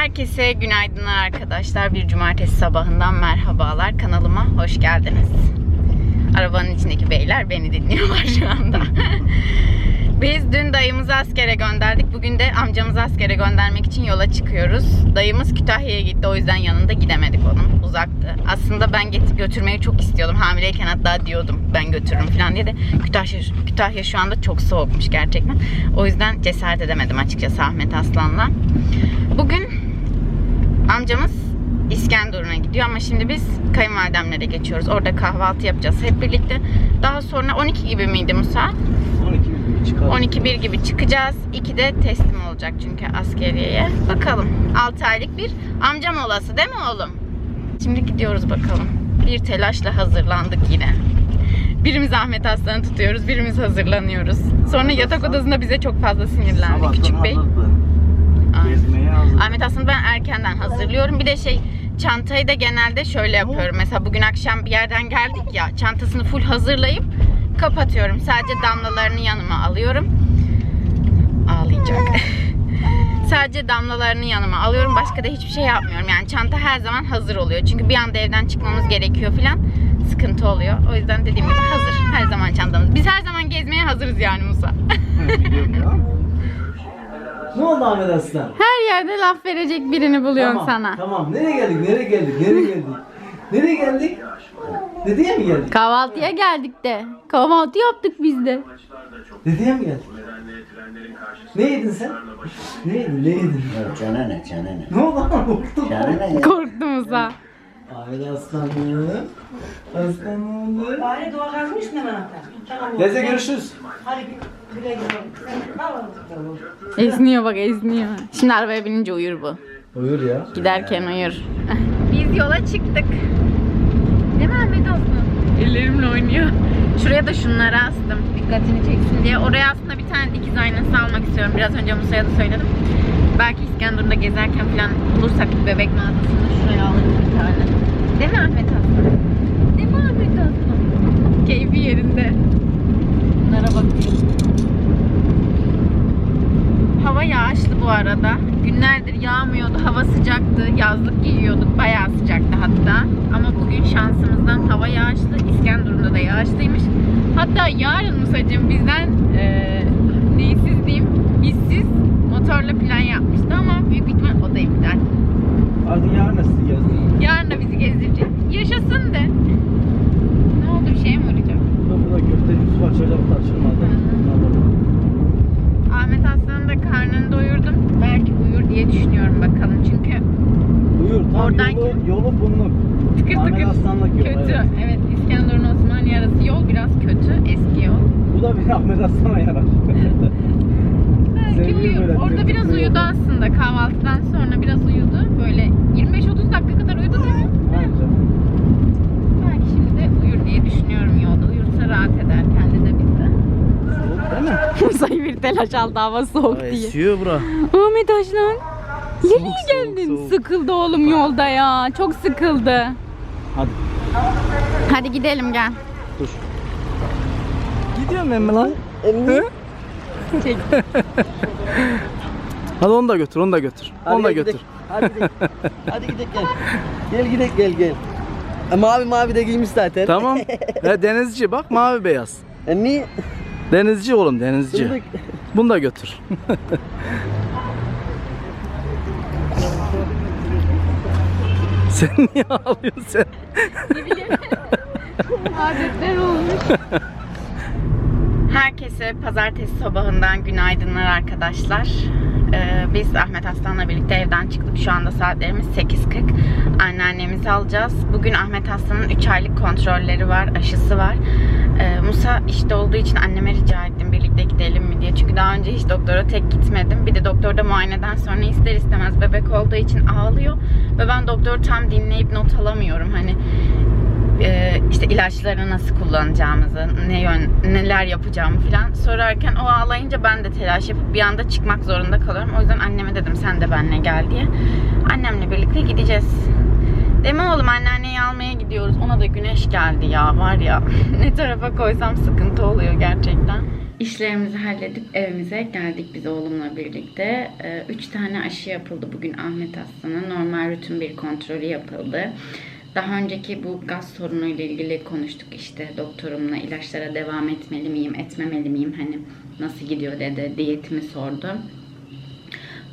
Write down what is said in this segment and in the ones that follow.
Herkese günaydınlar arkadaşlar. Bir cumartesi sabahından merhabalar. Kanalıma hoş geldiniz. Arabanın içindeki beyler beni dinliyorlar şu anda. Biz dün dayımızı askere gönderdik. Bugün de amcamızı askere göndermek için yola çıkıyoruz. Dayımız Kütahya'ya gitti. O yüzden yanında gidemedik onun. Uzaktı. Aslında ben getir götürmeyi çok istiyordum. Hamileyken hatta diyordum ben götürürüm falan diye de Kütahya, Kütahya şu anda çok soğukmuş gerçekten. O yüzden cesaret edemedim açıkçası Ahmet Aslan'la. Bugün amcamız İskenderun'a gidiyor ama şimdi biz kayınvalidemlere geçiyoruz. Orada kahvaltı yapacağız hep birlikte. Daha sonra 12 gibi miydi Musa? 12 gibi çıkalım. 12-1 gibi çıkacağız. 2'de teslim olacak çünkü askeriyeye. Bakalım. 6 aylık bir amcam olası değil mi oğlum? Şimdi gidiyoruz bakalım. Bir telaşla hazırlandık yine. Birimiz Ahmet Aslan'ı tutuyoruz, birimiz hazırlanıyoruz. Sonra yatak odasında bize çok fazla sinirlendi Küçük Bey. hazırdı. Ahmet aslında ben erkenden hazırlıyorum. Bir de şey çantayı da genelde şöyle yapıyorum. Mesela bugün akşam bir yerden geldik ya çantasını full hazırlayıp kapatıyorum. Sadece damlalarını yanıma alıyorum. Ağlayacak. Sadece damlalarını yanıma alıyorum. Başka da hiçbir şey yapmıyorum. Yani çanta her zaman hazır oluyor. Çünkü bir anda evden çıkmamız gerekiyor filan. Sıkıntı oluyor. O yüzden dediğim gibi hazır. Her zaman çantamız. Biz her zaman gezmeye hazırız yani Musa. Ne oldu Ahmet Aslan? her yerde laf verecek birini buluyorum tamam, sana. Tamam. Nereye geldik? Nereye geldik? Nereye geldik? Nereye geldik? Dedeye mi geldik? Kahvaltıya geldik de. Kahvaltı yaptık biz de. Dedeye mi geldik? Ne yedin sen? Ne yedin? Ne yedin? Ya Cana ne cana ne? Ne oldu lan? Korktun Cana mu? ne ya? Korktum Musa. Ahmet Aslanım. Aslanım. Bari dua kalmış ne bana? Tamam. Neyse görüşürüz. Hadi güle güle. Tamam. Esniyor bak esniyor. Şimdi arabaya binince uyur bu. Buyur ya. Giderken uyur. Biz yola çıktık. Değil mi Ahmet? Ellerimle oynuyor. Şuraya da şunları astım. Dikkatini çeksin diye. Oraya aslında bir tane dikiz aynası almak istiyorum. Biraz önce Musa'ya da söyledim. Belki İskenderun'da gezerken falan bulursak bir bebek mağazasında şuraya alırım bir tane. Değil mi Ahmet Aslan? Değil mi Ahmet Aslan? Keyfi yerinde. Bunlara bakayım. Hava yağışlı bu arada. Günlerdir yağmıyordu. Hava sıcaktı. Yazlık giyiyorduk. Bayağı sıcaktı hatta. Ama bugün şansımızdan hava yağışlı. İskenderun'da da yağışlıymış. Hatta yarın Musacığım bizden e, neysiz diyeyim bizsiz motorla plan yapmıştı ama büyük ihtimal o da iptal. Artık yarın nasıl gezdin? Yarın da bizi gezdirecek. Yaşasın de. Ne oldu bir şeye mi vuracak? Burada köfteci var çocuk tartışılmazdı. Ahmet Aslan'ın da karnını doyurdum. Belki uyur diye düşünüyorum bakalım. Çünkü Buyur tam Oradan- yolu, yolu bunluk. tıkır Ahmet tıkır Aslan'lık yol, kötü. evet. Evet. İskenderun Osmaniye arası yol biraz kötü. Eski yol. Bu da bir Ahmet Aslan'a yarar. Sevgili böyle Orada biraz uyudu yol. aslında. Kahvaltıdan sonra biraz uyudu. Böyle 25-30 dakika kadar uyudu değil mi? Bence. Belki şimdi de uyur diye düşünüyorum yolda. Uyursa rahat eder kendi de de. Değil mi? Musa'yı bir telaş aldı hava soğuk diye. Esiyor bura. Ahmet Aslan. Nereye soğuk, geldin? soğuk. Sıkıldı oğlum yolda ya. Çok sıkıldı. Hadi. Hadi gidelim gel. Dur. Gidiyor mu emmi lan? Hı? Çek. Hadi onu da götür, onu da götür. onu da götür. Hadi gidelim. Hadi gidelim gel. Gel gidelim gel gel. E, mavi mavi de giymiş zaten. Tamam. He, denizci bak mavi beyaz. E, niye? Denizci oğlum denizci. Fındık. Bunu da götür. sen niye ağlıyorsun sen? Adetler olmuş. Herkese pazartesi sabahından günaydınlar arkadaşlar. Ee, biz Ahmet Aslan'la birlikte evden çıktık. Şu anda saatlerimiz 8.40. Anneannemizi alacağız. Bugün Ahmet Aslan'ın 3 aylık kontrolleri var, aşısı var. Ee, Musa işte olduğu için anneme rica ettim birlikte gidelim mi diye. Çünkü daha önce hiç doktora tek gitmedim. Bir de doktorda muayeneden sonra ister istemez bebek olduğu için ağlıyor. Ve ben doktoru tam dinleyip not alamıyorum. Hani e, işte ilaçları nasıl kullanacağımızı, ne yön, neler yapacağımı falan sorarken o ağlayınca ben de telaş yapıp bir anda çıkmak zorunda kalıyorum. O yüzden anneme dedim sen de benimle gel diye. Annemle birlikte gideceğiz. Deme oğlum anneanneyi almaya gidiyoruz. Ona da güneş geldi ya var ya. ne tarafa koysam sıkıntı oluyor gerçekten. İşlerimizi halledip evimize geldik biz oğlumla birlikte. Ee, Üç tane aşı yapıldı bugün Ahmet Aslan'ın. Normal rutin bir kontrolü yapıldı. Daha önceki bu gaz sorunuyla ilgili konuştuk işte doktorumla ilaçlara devam etmeli miyim, etmemeli miyim hani nasıl gidiyor dedi, diyetimi sordu.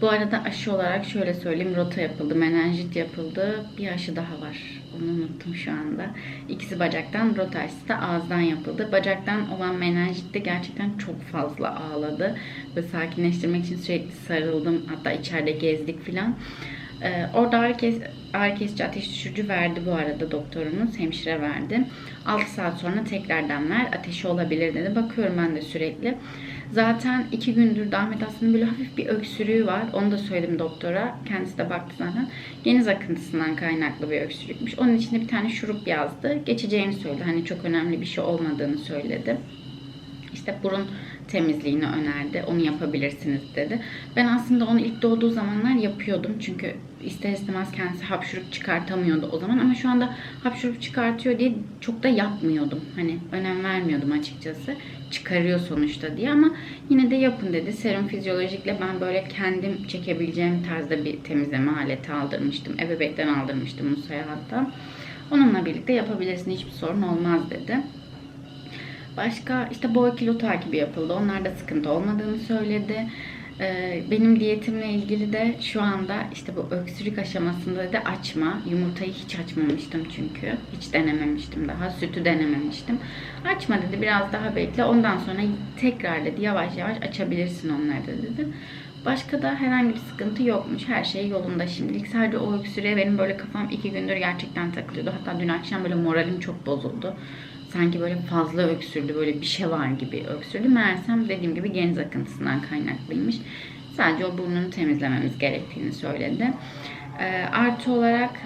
Bu arada aşı olarak şöyle söyleyeyim rota yapıldı, menenjit yapıldı. Bir aşı daha var. Onu unuttum şu anda. İkisi bacaktan, rota aşısı da ağızdan yapıldı. Bacaktan olan menenjitte gerçekten çok fazla ağladı. Ve sakinleştirmek için sürekli sarıldım. Hatta içeride gezdik filan. Ee, orada ağrı, kes, ağrı kesici ateş düşürücü verdi bu arada doktorumuz. Hemşire verdi. 6 saat sonra tekrardan ver. Ateşi olabilir dedi. Bakıyorum ben de sürekli. Zaten iki gündür Ahmet aslında böyle hafif bir öksürüğü var. Onu da söyledim doktora. Kendisi de baktı zaten. Geniz akıntısından kaynaklı bir öksürükmüş. Onun için de bir tane şurup yazdı. Geçeceğini söyledi. Hani çok önemli bir şey olmadığını söyledi. İşte burun temizliğini önerdi. Onu yapabilirsiniz dedi. Ben aslında onu ilk doğduğu zamanlar yapıyordum. Çünkü ister istemez kendisi hapşurup çıkartamıyordu o zaman. Ama şu anda hapşurup çıkartıyor diye çok da yapmıyordum. Hani önem vermiyordum açıkçası. Çıkarıyor sonuçta diye ama yine de yapın dedi. Serum fizyolojikle ben böyle kendim çekebileceğim tarzda bir temizleme aleti aldırmıştım. Ebebekten aldırmıştım Musa'ya hatta. Onunla birlikte yapabilirsin hiçbir sorun olmaz dedi. Başka işte boy kilo takibi yapıldı. Onlarda sıkıntı olmadığını söyledi. Ee, Benim diyetimle ilgili de şu anda işte bu öksürük aşamasında da açma. Yumurtayı hiç açmamıştım çünkü. Hiç denememiştim daha. Sütü denememiştim. Açma dedi biraz daha bekle. Ondan sonra tekrar dedi yavaş yavaş açabilirsin onları dedi. Başka da herhangi bir sıkıntı yokmuş. Her şey yolunda şimdilik. Sadece o öksürüğe benim böyle kafam iki gündür gerçekten takılıyordu. Hatta dün akşam böyle moralim çok bozuldu sanki böyle fazla öksürdü, böyle bir şey var gibi öksürdü. Meğersem dediğim gibi geniz akıntısından kaynaklıymış. Sadece o burnunu temizlememiz gerektiğini söyledi. Ee, artı olarak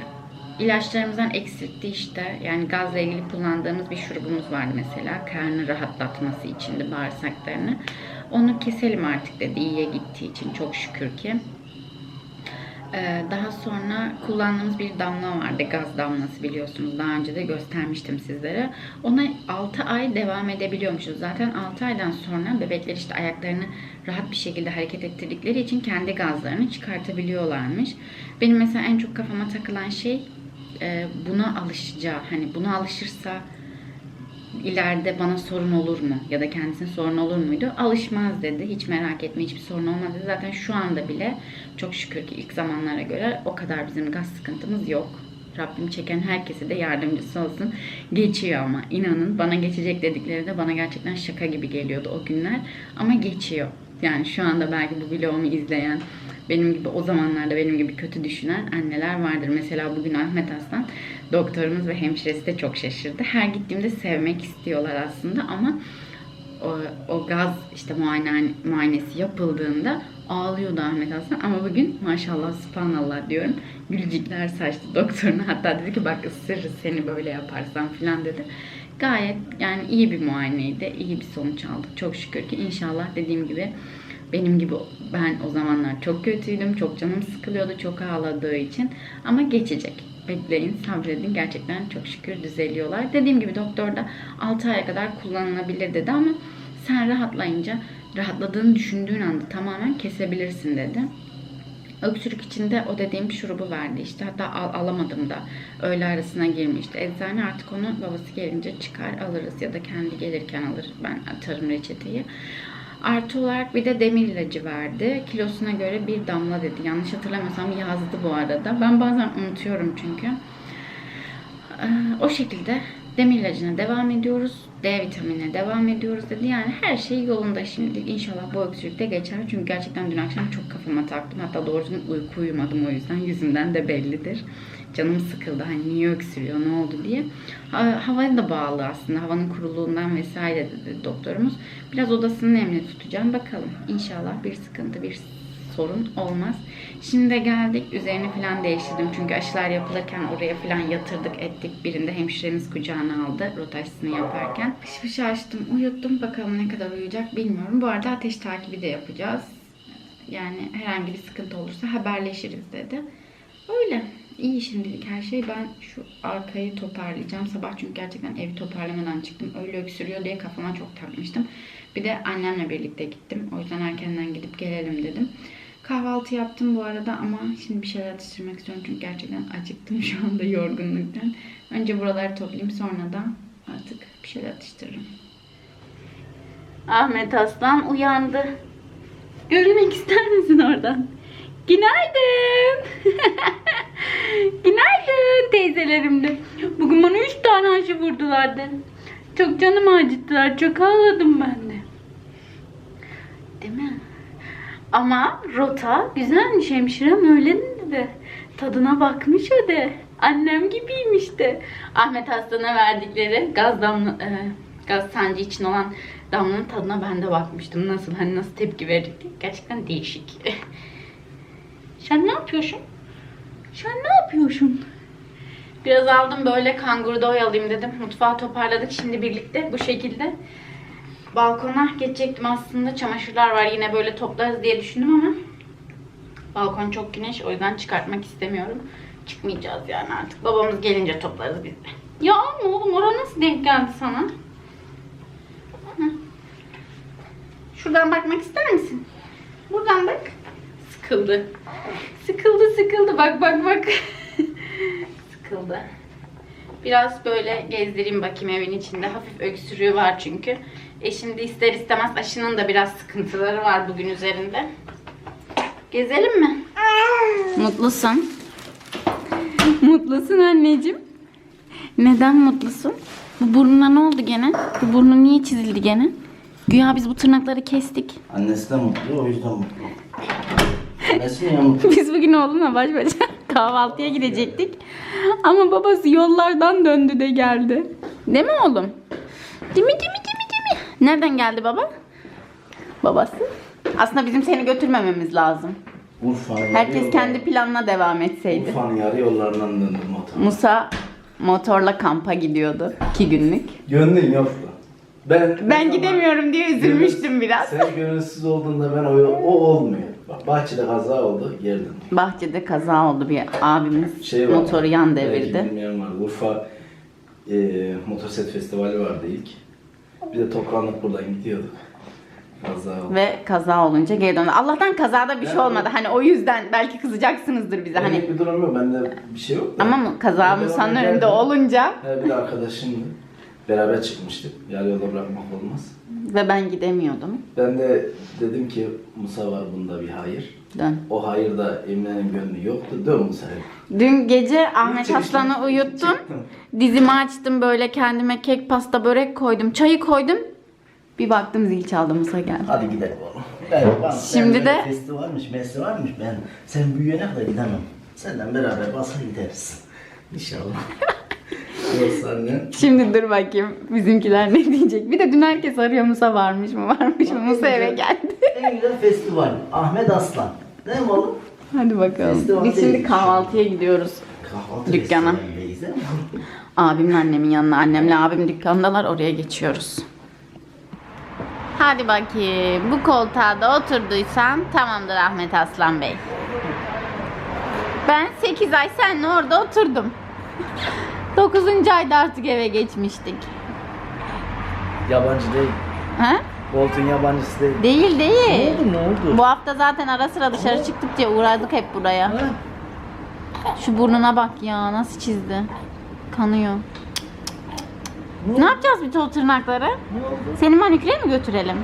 ilaçlarımızdan eksiltti işte. Yani gazla ilgili kullandığımız bir şurubumuz vardı mesela. Karnı rahatlatması için de bağırsaklarını. Onu keselim artık dedi iyiye gittiği için çok şükür ki. Ee, Daha sonra kullandığımız bir damla vardı. Gaz damlası biliyorsunuz. Daha önce de göstermiştim sizlere. Ona 6 ay devam edebiliyormuşuz. Zaten 6 aydan sonra bebekler işte ayaklarını rahat bir şekilde hareket ettirdikleri için kendi gazlarını çıkartabiliyorlarmış. Benim mesela en çok kafama takılan şey e, buna alışacağı. Hani buna alışırsa ileride bana sorun olur mu? Ya da kendisine sorun olur muydu? Alışmaz dedi. Hiç merak etme hiçbir sorun olmaz dedi. Zaten şu anda bile çok şükür ki ilk zamanlara göre o kadar bizim gaz sıkıntımız yok. Rabbim çeken herkese de yardımcısı olsun. Geçiyor ama inanın bana geçecek dedikleri de bana gerçekten şaka gibi geliyordu o günler. Ama geçiyor. Yani şu anda belki bu vlogumu izleyen, benim gibi o zamanlarda benim gibi kötü düşünen anneler vardır. Mesela bugün Ahmet Aslan doktorumuz ve hemşiresi de çok şaşırdı. Her gittiğimde sevmek istiyorlar aslında ama o, o gaz işte muayene, muayenesi yapıldığında ağlıyordu Ahmet Aslan ama bugün maşallah subhanallah diyorum. Gülücükler saçtı doktoruna. Hatta dedi ki bak ısırırız seni böyle yaparsan filan dedi. Gayet yani iyi bir muayeneydi, iyi bir sonuç aldık çok şükür ki inşallah dediğim gibi benim gibi ben o zamanlar çok kötüydüm, çok canım sıkılıyordu, çok ağladığı için. Ama geçecek. Bekleyin, sabredin. Gerçekten çok şükür düzeliyorlar. Dediğim gibi doktor da 6 aya kadar kullanılabilir dedi ama sen rahatlayınca, rahatladığını düşündüğün anda tamamen kesebilirsin dedi. Öksürük için de o dediğim şurubu verdi işte. Hatta al, alamadım da. Öğle arasına girmişti. Eczane artık onu babası gelince çıkar alırız ya da kendi gelirken alır. Ben atarım reçeteyi. Artı olarak bir de demir ilacı verdi. Kilosuna göre bir damla dedi. Yanlış hatırlamıyorsam yazdı bu arada. Ben bazen unutuyorum çünkü. Ee, o şekilde demir ilacına devam ediyoruz. D vitaminine devam ediyoruz dedi. Yani her şey yolunda şimdilik. İnşallah bu öksürük de geçer. Çünkü gerçekten dün akşam çok kafama taktım. Hatta doğru düzgün uyku uyumadım o yüzden. Yüzümden de bellidir. Canım sıkıldı. Hani niye öksürüyor, ne oldu diye. Ha, havaya da bağlı aslında. Havanın kuruluğundan vesaire dedi doktorumuz. Biraz odasını nemli tutacağım. Bakalım. İnşallah bir sıkıntı, bir sorun olmaz. Şimdi de geldik. Üzerini falan değiştirdim. Çünkü aşılar yapılırken oraya falan yatırdık ettik. Birinde hemşiremiz kucağına aldı rotasyonu yaparken. Fış fış açtım, uyuttum. Bakalım ne kadar uyuyacak bilmiyorum. Bu arada ateş takibi de yapacağız. Yani herhangi bir sıkıntı olursa haberleşiriz dedi. Öyle. İyi şimdilik her şey. Ben şu arkayı toparlayacağım. Sabah çünkü gerçekten evi toparlamadan çıktım. Öyle öksürüyor diye kafama çok takmıştım. Bir de annemle birlikte gittim. O yüzden erkenden gidip gelelim dedim. Kahvaltı yaptım bu arada ama şimdi bir şeyler atıştırmak istiyorum. Çünkü gerçekten acıktım şu anda yorgunluktan. Önce buraları toplayayım sonra da artık bir şeyler atıştırırım. Ahmet Aslan uyandı. Görmek ister misin oradan? Günaydın. Günaydın teyzelerimle. Bugün bana üç tane aşı vurdulardı. Çok canımı acıttılar. Çok ağladım ben de. Değil mi? Ama rota güzelmiş hemşirem öyle dedi. Tadına bakmış o de. Annem gibiymiş de. Ahmet Aslan'a verdikleri gaz damla, e, gaz sancı için olan damlanın tadına ben de bakmıştım. Nasıl hani nasıl tepki verirdi. Gerçekten değişik. Sen ne yapıyorsun? Sen ne yapıyorsun? Biraz aldım böyle kanguru doy alayım dedim. Mutfağı toparladık şimdi birlikte bu şekilde. Balkona geçecektim aslında. Çamaşırlar var yine böyle toplarız diye düşündüm ama balkon çok güneş o yüzden çıkartmak istemiyorum. Çıkmayacağız yani artık. Babamız gelince toplarız biz de. Ya ne oğlum ora nasıl denk geldi sana? Şuradan bakmak ister misin? Buradan bak. Sıkıldı. Sıkıldı sıkıldı bak bak bak. sıkıldı. Biraz böyle gezdireyim bakayım evin içinde. Hafif öksürüğü var çünkü. E şimdi ister istemez aşının da biraz sıkıntıları var bugün üzerinde. Gezelim mi? Mutlusun. Mutlusun anneciğim. Neden mutlusun? Bu burnuna ne oldu gene? Bu burnun niye çizildi gene? Güya biz bu tırnakları kestik. Annesi de mutlu o yüzden mutlu. Biz bugün oğlumla baş başa kahvaltıya gidecektik. Ama babası yollardan döndü de geldi. Değil mi oğlum? Değil mi, değil mi, değil mi, değil mi? Nereden geldi baba? Babası. Aslında bizim seni götürmememiz lazım. Urfa'nın Herkes kendi planına devam etseydi. Urfa'nın yarı yollarından döndüm motor. Musa motorla kampa gidiyordu. iki günlük. Gönlün yok. Ben, Ben gidemiyorum diye üzülmüştüm biraz. Sen gönülsüz olduğunda ben o, o olmuyor. Bak bahçede kaza oldu geldim. Bahçede kaza oldu bir abimiz Şey var, motoru yan belki devirdi. bilmeyen var. Urfa e, motosiklet festivali vardı ilk. Bir de toplandık buradan gidiyorduk. Kaza oldu. Ve kaza olunca geri döndü. Allah'tan kazada bir şey Ben- olmadı. Hani o yüzden belki kızacaksınızdır bize. Hani... Bir durum yok. Bende bir şey yok da. ama mı- kaza Ben Musa'nın önünde geldim. olunca bir de arkadaşımdı. Beraber çıkmıştık. Yarı yolda bırakmak olmaz. ve ben gidemiyordum. Ben de dedim ki Musa var bunda bir hayır. Dön. O hayır da Emine'nin gönlü yoktu. Dön Musa'ya. Dün gece Ahmet Aslan'ı uyuttum. çıktım. Dizimi açtım böyle kendime kek pasta börek koydum. Çayı koydum. Bir baktım zil çaldı Musa geldi. Hadi gidelim oğlum. Ben, ben, Şimdi ben de- Festi varmış, mesle varmış. Ben sen büyüyene kadar gidemem. Senden beraber basa gideriz. İnşallah. Annen. Şimdi dur bakayım bizimkiler ne diyecek. Bir de dün herkes arıyor Musa varmış mı varmış mı. Musa eve geldi. En güzel festival. Ahmet Aslan. Mi oğlum? Hadi bakalım. Festival Biz şimdi değil. kahvaltıya gidiyoruz. Kahvaltı Dükkana. festivalindeyiz? Abimle annemin yanına. Annemle abim dükkandalar. Oraya geçiyoruz. Hadi bakayım. Bu koltuğa da oturduysan tamamdır Ahmet Aslan Bey. Ben 8 ay seninle orada oturdum. 9. ayda artık eve geçmiştik. Yabancı değil. Ha? Bolt'un yabancısı değil. Değil değil. Ne oldu? Bu hafta zaten ara sıra dışarı çıktıkça uğradık hep buraya. Ha? Şu burnuna bak ya nasıl çizdi. Kanıyor. Ne yapacağız biz o tırnakları? Ne oldu? Seni maniküre mi götürelim?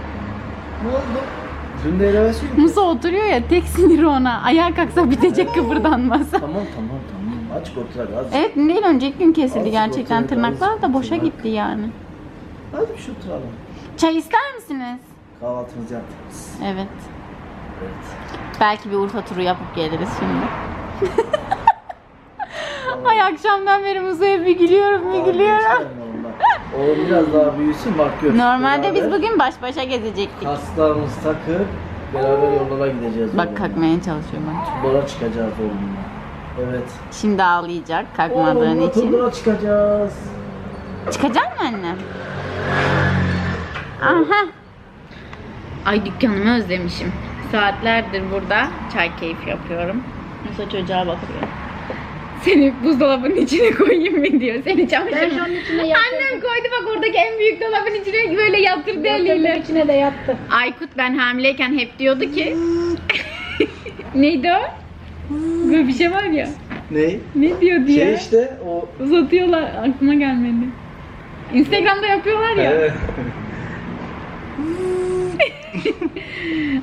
Ne oldu? Dün de yok. Musa oturuyor ya tek siniri ona. Ayağa kalksa bitecek kıpırdanmasa. Tamam tamam tamam. Aç oturak az. Evet değil önceki gün kesildi Azıcık gerçekten otur, tırnaklar azıcık da boşa otur, gitti yani. Hadi bir şey oturalım. Çay ister misiniz? Kahvaltımızı yaptık biz. Evet. Evet. Belki bir Urfa turu yapıp geliriz şimdi. Ay akşamdan beri Musa'ya bir gülüyorum bir gülüyorum. O biraz daha büyüsün bak gör. Normalde biz Beraber bugün baş başa gezecektik. Kaslarımızı takıp beraber yollara gideceğiz. Bak kalkmaya çalışıyor bak. Turlara çıkacağız oğlumla. Evet. Şimdi ağlayacak kalkmadığın Oğlumla için. turlara çıkacağız. Çıkacak mı annem? Aha. Ay dükkanımı özlemişim. Saatlerdir burada çay keyfi yapıyorum. Musa çocuğa bakıyor. Seni buzdolabının içine koyayım mı diyor. Seni çamaşır. Ben içine. Annem koydu bak oradaki en büyük dolabın içine böyle yatırdı Yatırdım, eliyle. içine de yattı. Aykut ben hamileyken hep diyordu ki Neydi o? Böyle bir şey var ya. Ne? Ne diyor diye. Şey işte o Uzatıyorlar aklıma gelmedi. Instagram'da yapıyorlar ya. Evet.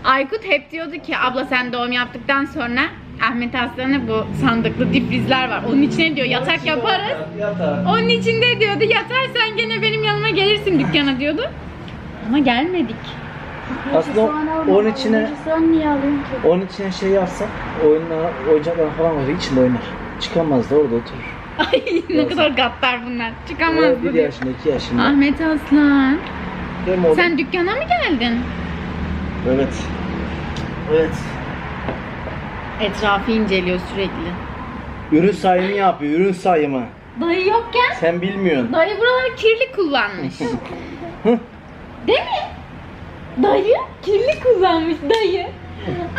Aykut hep diyordu ki abla sen doğum yaptıktan sonra Ahmet Aslan'a bu sandıklı difrizler var. Onun içine diyor yatak yaparız. Yatar. Onun içinde diyordu yatar sen gene benim yanıma gelirsin dükkana diyordu. Ama gelmedik. Aslında onun içine Soğan niye alayım ki? onun içine şey yapsak oyunlar, oyuncaklar falan var içinde oynar. Çıkamaz da orada oturur. Ay ne kadar gaddar bunlar. Çıkamazdı bir diyor. yaşında, iki yaşında. Ahmet Aslan. Sen dükkana mı geldin? Evet. Evet. Etrafı inceliyor sürekli. Ürün sayımı yapıyor, ürün sayımı. Dayı yokken Sen bilmiyorsun. dayı buraları kirli kullanmış. Hı. Değil mi? Dayı kirli kullanmış dayı.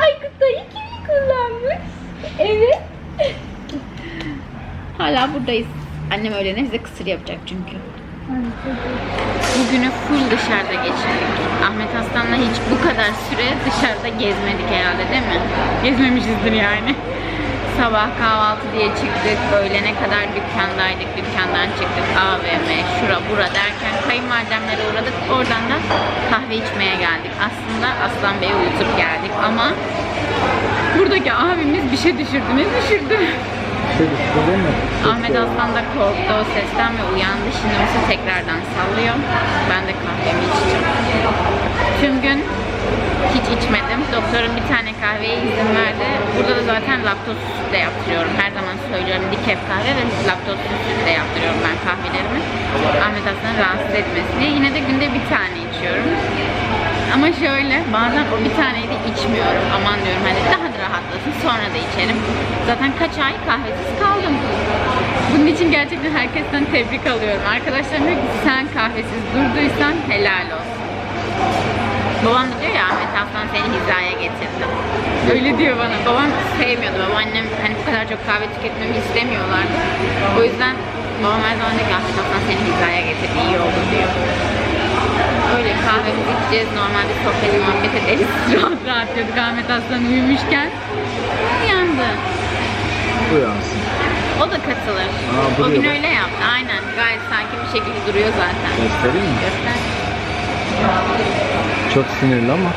Aykut dayı kirli kullanmış. Evet. Hala buradayız. Annem öğlene bize kısır yapacak çünkü. Bugünü full dışarıda geçirdik. Ahmet Aslan'la hiç bu kadar süre dışarıda gezmedik herhalde değil mi? Gezmemişizdir yani. Sabah kahvaltı diye çıktık. Öğlene kadar dükkandaydık. Dükkandan çıktık. AVM, şura bura derken kayınvalidemlere uğradık. Oradan da kahve içmeye geldik. Aslında Aslan Bey'e uyutup geldik ama buradaki abimiz bir şey düşürdü. Ne düşürdü? Şey değil mi? Ahmet Aslan da korktu o sesten ve uyandı. Şimdi mesela tekrardan sallıyor. Ben de kahvemi içeceğim. Tüm gün hiç içmedim. Doktorum bir tane kahveye izin verdi. Burada da zaten laktozsuz sütle yaptırıyorum. Her zaman söylüyorum dikef kahve ve laktozsuz sütle yaptırıyorum ben kahvelerimi. Ahmet Aslan'ı rahatsız etmesin diye. Yine de günde bir tane içiyorum. Ama şöyle bazen o bir taneyi de içmiyorum. Aman diyorum hani daha da rahatlasın sonra da içerim. Zaten kaç ay kahvesiz kaldım. Bunun için gerçekten herkesten tebrik alıyorum. Arkadaşlarım diyor ki sen kahvesiz durduysan helal olsun. Babam da diyor ya Ahmet Aslan seni hizaya getirdi. Öyle diyor bana. Babam sevmiyordu. Babaannem hani bu kadar çok kahve tüketmemi istemiyorlardı. O yüzden babam her zaman diyor ki Ahmet Aslan seni hizaya getirdi. iyi oldu diyor. Öyle kahvemizi içeceğiz. Normalde sohbet muhabbet ederiz. rahat rahat diyorduk Ahmet Aslan uyumuşken. Uyandı. Uyansın. O da katılır. Aa, o duruyor gün bak. öyle yaptı. Aynen. Gayet sakin bir şekilde duruyor zaten. Göstereyim mi? Göster. Çok sinirli ama.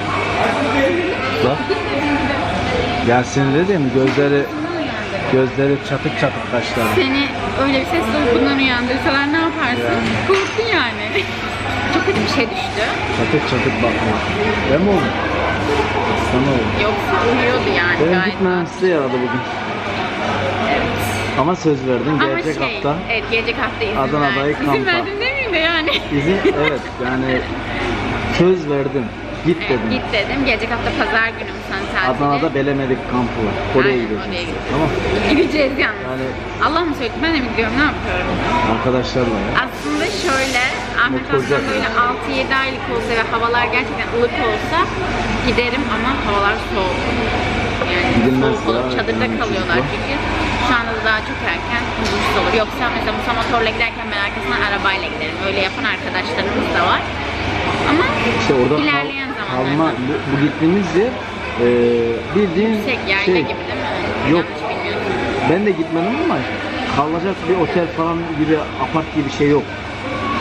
Bak. Ya sinirli değil mi? Gözleri gözleri çatık çatık kaşları. Seni öyle bir sesle uykundan uyandırsalar ne yaparsın? Korktun yani. Çok kötü bir şey düştü. Çatık çatık bakma. Ben mi oldum? Sana oldum. Yoksa uyuyordu yani Benim gayet. gitmem size yaradı bugün. Ama söz verdim Ama gelecek şey, hafta. evet gelecek hafta izin Adana'da ver. İzin kampa. verdin demeyeyim de yani. İzin evet yani söz verdim. Git Evet, dedim. git dedim. Gelecek hafta pazar günü sen tatili. Adana'da Belemedik kampı var. Oraya Aynen, gideceğiz. oraya gideceğiz. Tamam. Gideceğiz yalnız. Yani Allah mı söyledi? Ben de mi gidiyorum? Ne yapıyorum? arkadaşlarla ya. Aslında şöyle, Ahmet Aslan böyle 6-7 aylık olsa ve havalar gerçekten ılık olsa giderim ama havalar soğuk. Yani Gidilmez soğuk olup ya, çadırda yani kalıyorlar çünkü. çünkü. Şu anda da daha çok erken huzursuz olur. Yoksa mesela Musa motorla giderken ben arkasından arabayla giderim. Öyle yapan arkadaşlarımız da var. Ama İşte orada kal- ilerleyen zamanlarda kalma bu, bu gittiğimiz yer e, bildiğin yüksek yayla şey, gibi değil mi? Yok. Yanlış bilmiyorum. ben de gitmedim ama kalacak bir otel falan gibi apart gibi bir şey yok.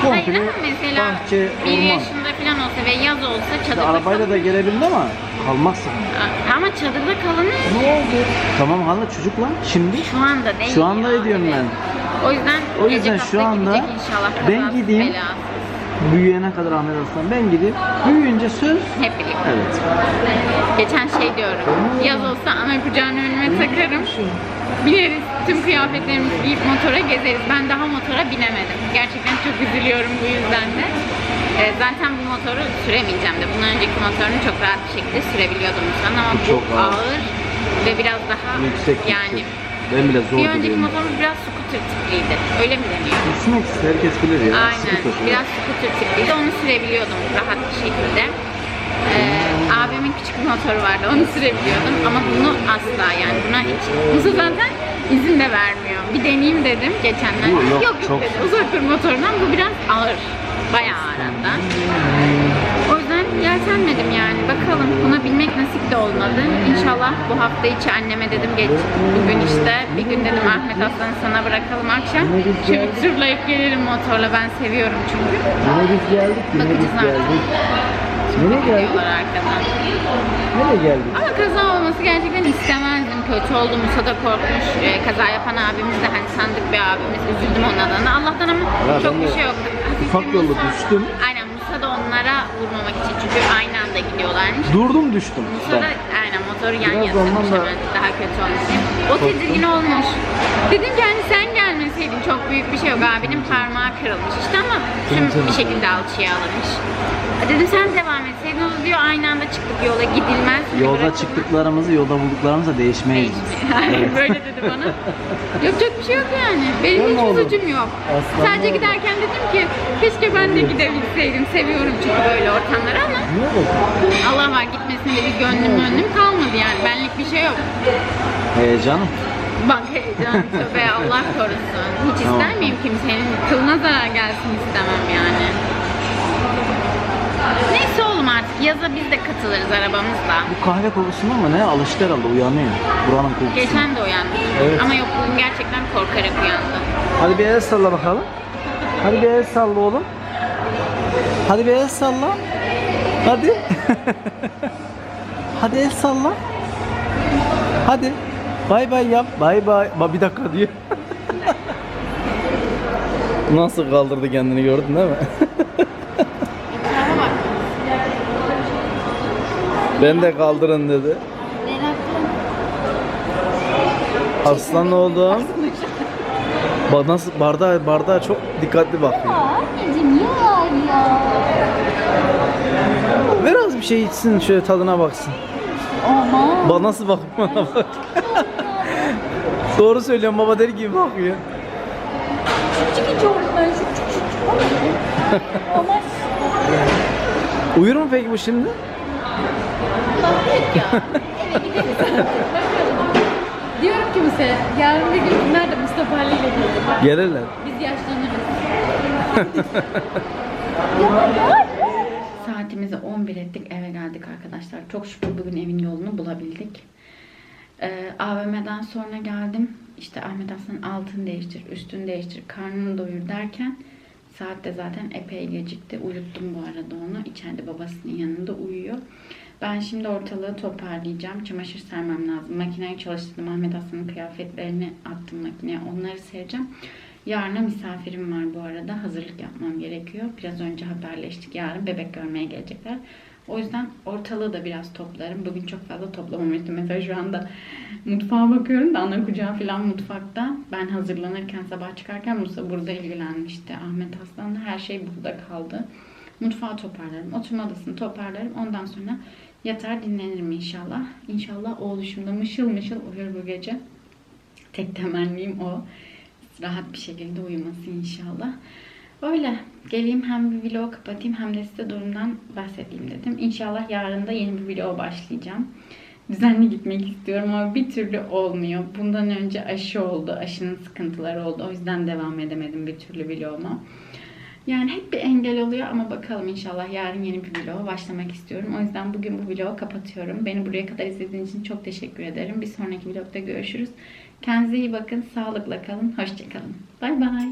Hayır Komple ama mesela bahçe, bir orman. yaşında falan olsa ve yaz olsa İşte çadırda arabayla da gelebildi ama kalmazsın. kalın- Ama çadırda kalınır. Ne oldu? Tamam hala çocuk lan şimdi. Şu anda değil Şu anda ya, diyorum evet. ben. O yüzden, O yüzden gelecek şu hafta anda gidecek inşallah ben gideyim. belasız. Büyüyene kadar Ahmet Aslan ben gidip büyüyünce söz. Hep birlikte. Evet. Geçen şey diyorum. Yaz olsa ana kucağına önüme takarım. Bineriz. Tüm kıyafetlerimizi giyip motora gezeriz. Ben daha motora binemedim. Gerçekten çok üzülüyorum bu yüzden de. Ee, zaten bu motoru süremeyeceğim de. Bundan önceki motorunu çok rahat bir şekilde sürebiliyordum sen ama bu Çok ağır. ağır ve biraz daha Yüksek yani yüksek. Ben bile zor bir önceki motorumuz biraz scooter tipliydi. Öyle mi deniyor? Gitmek herkes bilir ya. Aynen. Tutuyor. Biraz scooter tipliydi. Onu sürebiliyordum rahat bir şekilde. Ee, Abimin küçük bir motoru vardı. Onu sürebiliyordum ama bunu asla yani buna hiç. Musa zaten izin de vermiyor. Bir deneyeyim dedim geçenler. Bu yok, yok yok çok- dedi. Uzak motorundan. Bu biraz ağır. Bayağı ağır hatta. Yeltenmedim yani. Bakalım buna binmek nasip de olmadı. İnşallah bu hafta içi anneme dedim geç. Bugün işte bir gün dedim Ahmet Aslan'ı sana bırakalım akşam. Şöyle turlayıp gelirim motorla. Ben seviyorum çünkü. Yine biz geldik. Bakacağız artık. Nereye geldik? Arkadan. Nereye geldik? Ama kaza olması gerçekten istemezdim. Kötü oldu. Musa da korkmuş. Ee, kaza yapan abimiz de hani sandık bir abimiz. Üzüldüm onun adına. Allah'tan ama Ya çok bir şey yok. Hafif Ufak yolda düştüm. Aynen Onlara vurmamak için. Çünkü aynı anda gidiyorlarmış. Durdum düştüm. Musa da aynen motoru yan Biraz yatırmış da daha kötü olmuş. O tedirgin olmuş. Dedim ki hani sen gelmeseydin çok büyük bir şey yok. Abinin parmağı kırılmış işte ama tüm bir şekilde alçıya alınmış. Dedim sen devam etseydin diyor aynı anda çıktık yola gidilmez. Yolda Bırakılmaz. çıktıklarımızı, yolda bulduklarımızı da değişmeyiz. Aynen böyle dedi bana. Yapacak bir şey yok yani. Benim mi hiçbir suçum yok. Aslan Sadece giderken dedim ki keşke ben de gidebilseydim. Seviyorum çünkü böyle ortamları ama? Allah var gitmesine bir gönlüm gönlüm kalmadı yani. Benlik bir şey yok. Heyecanım. Bak heyecan tövbe Allah korusun. Hiç Tamam. ister miyim kimsenin kılına zarar gelsin istemem yani. Neyse oğlum artık yaza biz de katılırız arabamızla. Bu kahve kokusuna mı ne? Alıştı herhalde uyanıyor. Buranın kokusu. Geçen de uyandım. Evet. Ama yok bugün gerçekten korkarak uyandım. Hadi bir el salla bakalım. Hadi bir el salla oğlum. Hadi bir el salla. Hadi. Hadi el salla. Hadi. Bay bay yap. Bay bay. Ba bir dakika diyor. Nasıl kaldırdı kendini gördün değil mi? Etrafa bak. Ben de kaldırın dedi. Aslan oğlum. Bak nasıl bardağa bardağa çok dikkatli bakıyor. Anneciğim ya ya. Biraz bir şey içsin şöyle tadına baksın. Ama. Bak nasıl bakıyor bana bak. Doğru söylüyorum baba deli gibi bakıyor. Hiç oldum ben Uyur mu peki bu şimdi? diyorum ki Musa yarın bir gün nerede Mustafa Ali ile gelir. Gelirler. Biz yaşlanırız. Saatimizi 11 ettik eve geldik arkadaşlar. Çok şükür bugün evin yolunu bulabildik. Ee, AVM'den sonra geldim. İşte Ahmet Aslan altını değiştir, üstünü değiştir, karnını doyur derken saat de zaten epey gecikti. Uyuttum bu arada onu. İçeride babasının yanında uyuyor. Ben şimdi ortalığı toparlayacağım. Çamaşır sermem lazım. Makineyi çalıştırdım. Ahmet Aslan'ın kıyafetlerini attım makineye. Onları sereceğim. Yarına misafirim var bu arada. Hazırlık yapmam gerekiyor. Biraz önce haberleştik. Yarın bebek görmeye gelecekler. O yüzden ortalığı da biraz toplarım. Bugün çok fazla toplamamıştım. Mesela şu anda mutfağa bakıyorum da ana kucağı falan mutfakta. Ben hazırlanırken sabah çıkarken Musa burada ilgilenmişti. Ahmet Aslan'la her şey burada kaldı. Mutfağı toparlarım. Oturma odasını toparlarım. Ondan sonra yatar dinlenirim inşallah. İnşallah oğluşum da mışıl mışıl uyur bu gece. Tek temennim o. Rahat bir şekilde uyuması inşallah. Öyle. Geleyim hem bir vlog kapatayım hem de size durumdan bahsedeyim dedim. İnşallah yarın da yeni bir vlog başlayacağım. Düzenli gitmek istiyorum ama bir türlü olmuyor. Bundan önce aşı oldu. Aşının sıkıntıları oldu. O yüzden devam edemedim bir türlü vloguma. Yani hep bir engel oluyor ama bakalım inşallah yarın yeni bir vloga başlamak istiyorum. O yüzden bugün bu vlogu kapatıyorum. Beni buraya kadar izlediğiniz için çok teşekkür ederim. Bir sonraki vlogda görüşürüz. Kendinize iyi bakın. Sağlıkla kalın. Hoşçakalın. Bay bay.